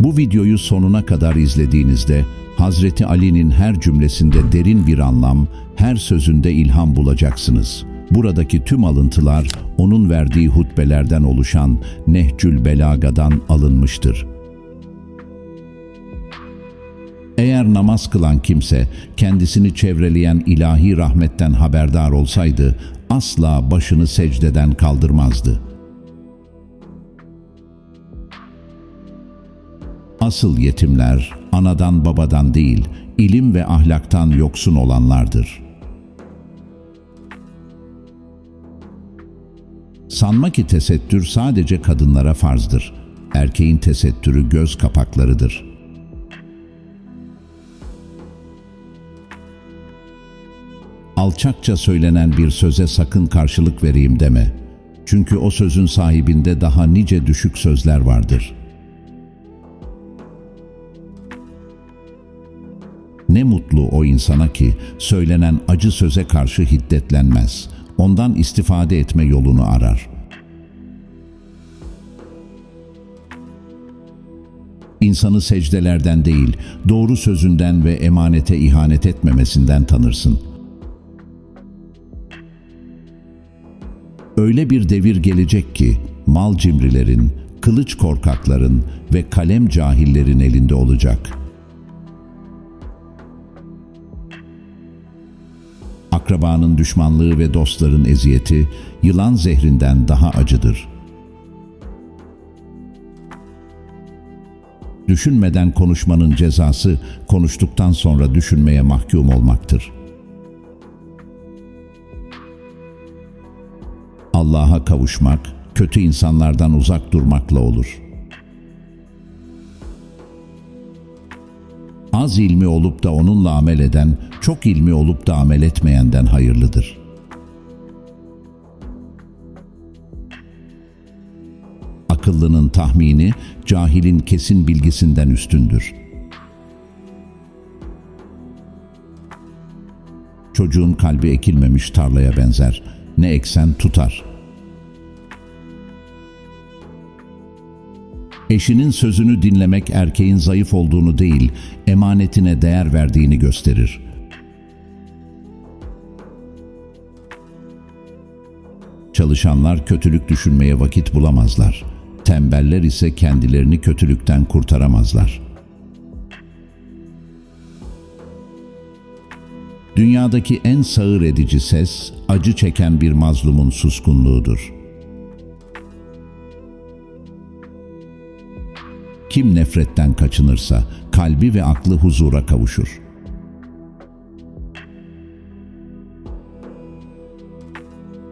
Bu videoyu sonuna kadar izlediğinizde Hazreti Ali'nin her cümlesinde derin bir anlam, her sözünde ilham bulacaksınız. Buradaki tüm alıntılar onun verdiği hutbelerden oluşan Nehcül Belaga'dan alınmıştır. Eğer namaz kılan kimse kendisini çevreleyen ilahi rahmetten haberdar olsaydı asla başını secdeden kaldırmazdı. Asıl yetimler anadan babadan değil, ilim ve ahlaktan yoksun olanlardır. Sanma ki tesettür sadece kadınlara farzdır. Erkeğin tesettürü göz kapaklarıdır. Alçakça söylenen bir söze sakın karşılık vereyim deme. Çünkü o sözün sahibinde daha nice düşük sözler vardır.'' O insana ki söylenen acı söze karşı hiddetlenmez. Ondan istifade etme yolunu arar. İnsanı secdelerden değil, doğru sözünden ve emanete ihanet etmemesinden tanırsın. Öyle bir devir gelecek ki mal cimrilerin, kılıç korkakların ve kalem cahillerin elinde olacak.'' Akrabanın düşmanlığı ve dostların eziyeti yılan zehrinden daha acıdır. Düşünmeden konuşmanın cezası konuştuktan sonra düşünmeye mahkum olmaktır. Allah'a kavuşmak, kötü insanlardan uzak durmakla olur.'' Az ilmi olup da onunla amel eden, çok ilmi olup da amel etmeyenden hayırlıdır. Akıllının tahmini, cahilin kesin bilgisinden üstündür. Çocuğun kalbi ekilmemiş tarlaya benzer, ne eksen tutar.'' Eşinin sözünü dinlemek erkeğin zayıf olduğunu değil, emanetine değer verdiğini gösterir. Çalışanlar kötülük düşünmeye vakit bulamazlar. Tembeller ise kendilerini kötülükten kurtaramazlar. Dünyadaki en sağır edici ses, acı çeken bir mazlumun suskunluğudur.'' Kim nefretten kaçınırsa kalbi ve aklı huzura kavuşur.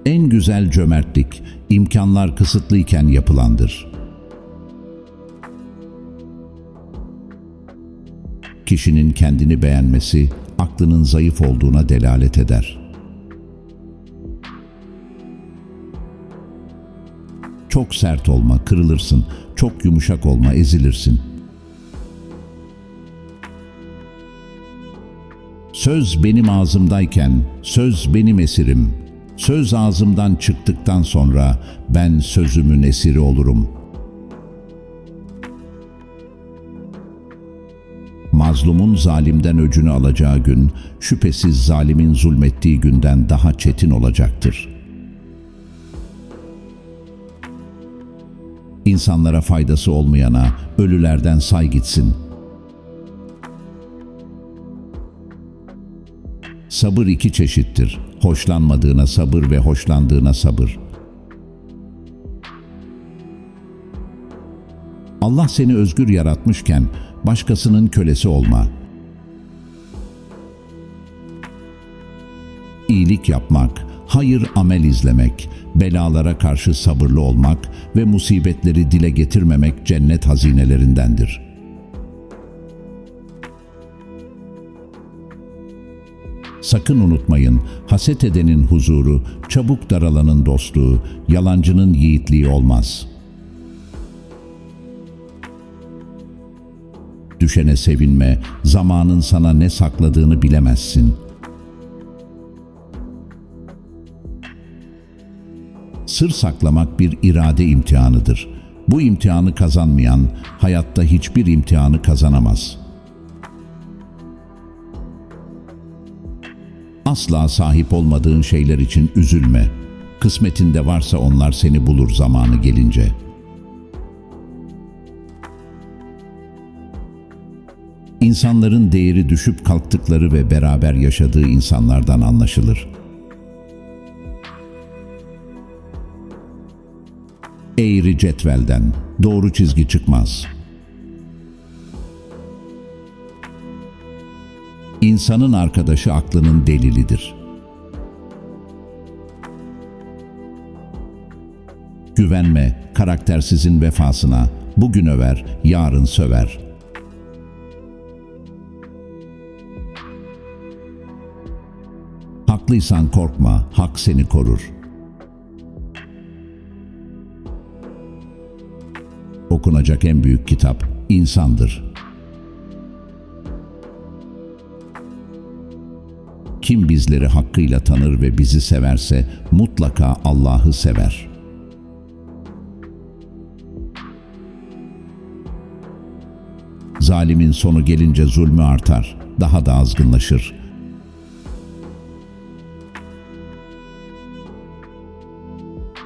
En güzel cömertlik imkanlar kısıtlıyken yapılandır. Kişinin kendini beğenmesi aklının zayıf olduğuna delalet eder.'' Çok sert olma, kırılırsın. Çok yumuşak olma, ezilirsin. Söz benim ağzımdayken, söz benim esirim. Söz ağzımdan çıktıktan sonra ben sözümün esiri olurum. Mazlumun zalimden öcünü alacağı gün, şüphesiz zalimin zulmettiği günden daha çetin olacaktır.'' İnsanlara faydası olmayana ölülerden say gitsin. Sabır iki çeşittir. Hoşlanmadığına sabır ve hoşlandığına sabır. Allah seni özgür yaratmışken başkasının kölesi olma. İyilik yapmak, hayır amel izlemek, belalara karşı sabırlı olmak ve musibetleri dile getirmemek cennet hazinelerindendir. Sakın unutmayın, haset edenin huzuru, çabuk daralanın dostluğu, yalancının yiğitliği olmaz. Düşene sevinme, zamanın sana ne sakladığını bilemezsin.'' Sır saklamak bir irade imtihanıdır. Bu imtihanı kazanmayan hayatta hiçbir imtihanı kazanamaz. Asla sahip olmadığın şeyler için üzülme. Kısmetinde varsa onlar seni bulur zamanı gelince. İnsanların değeri düşüp kalktıkları ve beraber yaşadığı insanlardan anlaşılır. Eğri cetvelden doğru çizgi çıkmaz. İnsanın arkadaşı aklının delilidir. Güvenme karaktersizin vefasına, bugün över, yarın söver. Haklıysan korkma, hak seni korur. Okunacak en büyük kitap insandır. Kim bizleri hakkıyla tanır ve bizi severse mutlaka Allah'ı sever. Zalimin sonu gelince zulmü artar, daha da azgınlaşır.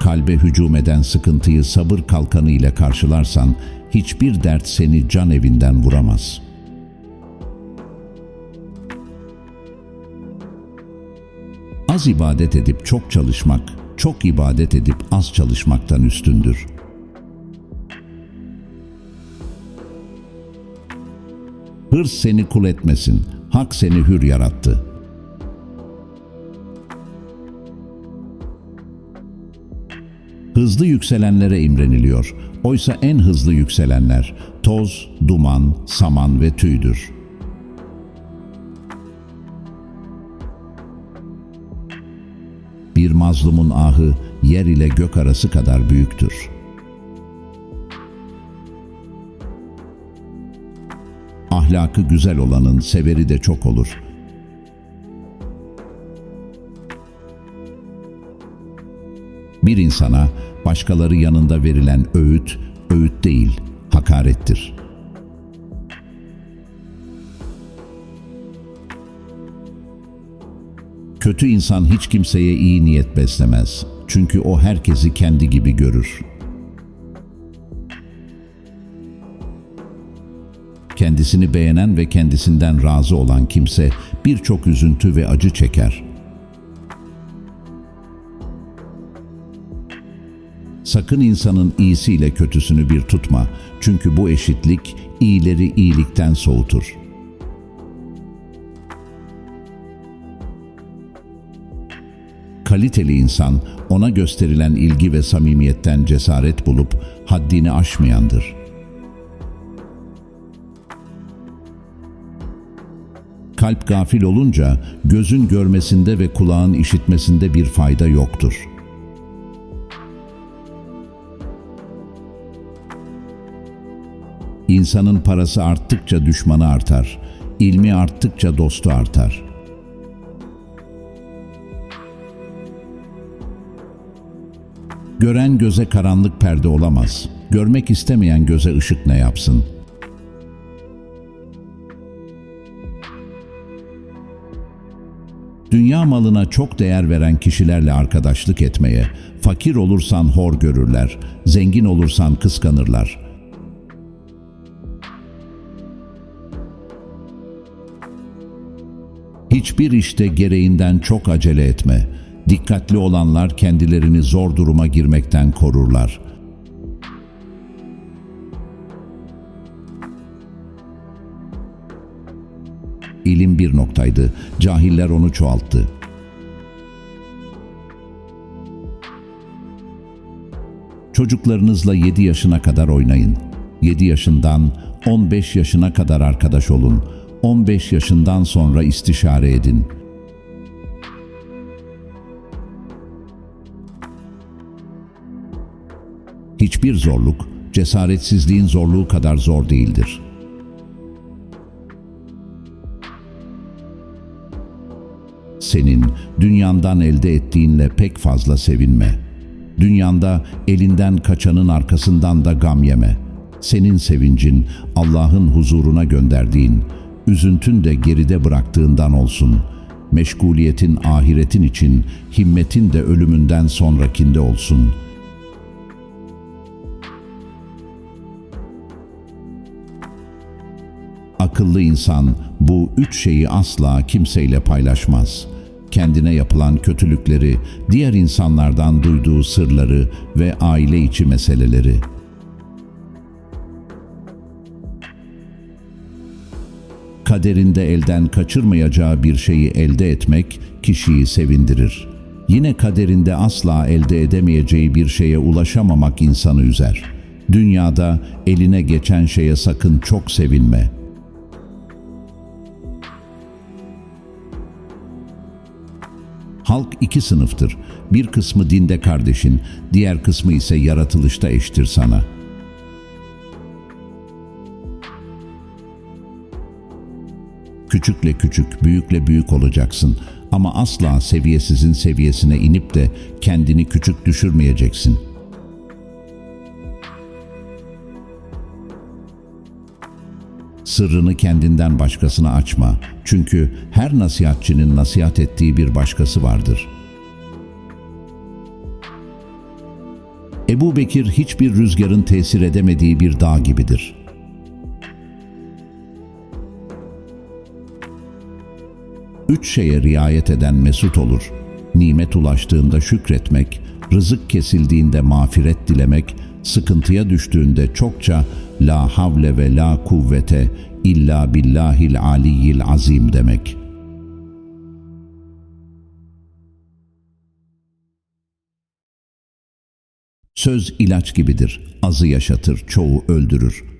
Kalbe hücum eden sıkıntıyı sabır kalkanı ile karşılarsan hiçbir dert seni can evinden vuramaz.'' Az ibadet edip çok çalışmak, çok ibadet edip az çalışmaktan üstündür. Hırs seni kul etmesin, hak seni hür yarattı. Hızlı yükselenlere imreniliyor. Oysa en hızlı yükselenler toz, duman, saman ve tüydür.'' Bir mazlumun ahı yer ile gök arası kadar büyüktür. Ahlakı güzel olanın severi de çok olur. Bir insana başkaları yanında verilen öğüt, öğüt değil, hakarettir.'' Kötü insan hiç kimseye iyi niyet beslemez. Çünkü o herkesi kendi gibi görür. Kendisini beğenen ve kendisinden razı olan kimse birçok üzüntü ve acı çeker. Sakın insanın iyisiyle kötüsünü bir tutma. Çünkü bu eşitlik iyileri iyilikten soğutur.'' kaliteli insan ona gösterilen ilgi ve samimiyetten cesaret bulup haddini aşmayandır. Kalp gafil olunca gözün görmesinde ve kulağın işitmesinde bir fayda yoktur. İnsanın parası arttıkça düşmanı artar, ilmi arttıkça dostu artar.'' Gören göze karanlık perde olamaz. Görmek istemeyen göze ışık ne yapsın? Dünya malına çok değer veren kişilerle arkadaşlık etmeye, fakir olursan hor görürler, zengin olursan kıskanırlar. Hiçbir işte gereğinden çok acele etme.'' Dikkatli olanlar kendilerini zor duruma girmekten korurlar. İlim bir noktaydı, cahiller onu çoğalttı. Çocuklarınızla 7 yaşına kadar oynayın. 7 yaşından 15 yaşına kadar arkadaş olun. 15 yaşından sonra istişare edin.'' Hiçbir zorluk, cesaretsizliğin zorluğu kadar zor değildir. Senin dünyandan elde ettiğinle pek fazla sevinme. Dünyanda elinden kaçanın arkasından da gam yeme. Senin sevincin Allah'ın huzuruna gönderdiğin, üzüntün de geride bıraktığından olsun. Meşguliyetin ahiretin için, himmetin de ölümünden sonrakinde olsun. Akıllı insan bu üç şeyi asla kimseyle paylaşmaz. Kendine yapılan kötülükleri, diğer insanlardan duyduğu sırları ve aile içi meseleleri. Kaderinde elden kaçırmayacağı bir şeyi elde etmek kişiyi sevindirir. Yine kaderinde asla elde edemeyeceği bir şeye ulaşamamak insanı üzer. Dünyada eline geçen şeye sakın çok sevinme.'' Halk iki sınıftır. Bir kısmı dinde kardeşin, diğer kısmı ise yaratılışta eştir sana. Küçükle küçük, büyükle büyük olacaksın ama asla seviyesizin seviyesine inip de kendini küçük düşürmeyeceksin.'' Sırrını kendinden başkasına açma. Çünkü her nasihatçinin nasihat ettiği bir başkası vardır. Ebu Bekir hiçbir rüzgarın tesir edemediği bir dağ gibidir. Üç şeye riayet eden mesut olur. Nimet ulaştığında şükretmek, rızık kesildiğinde mağfiret dilemek, sıkıntıya düştüğünde çokça la havle ve la kuvvete illa billahil aliyyil azim demek. Söz ilaç gibidir. Azı yaşatır, çoğu öldürür.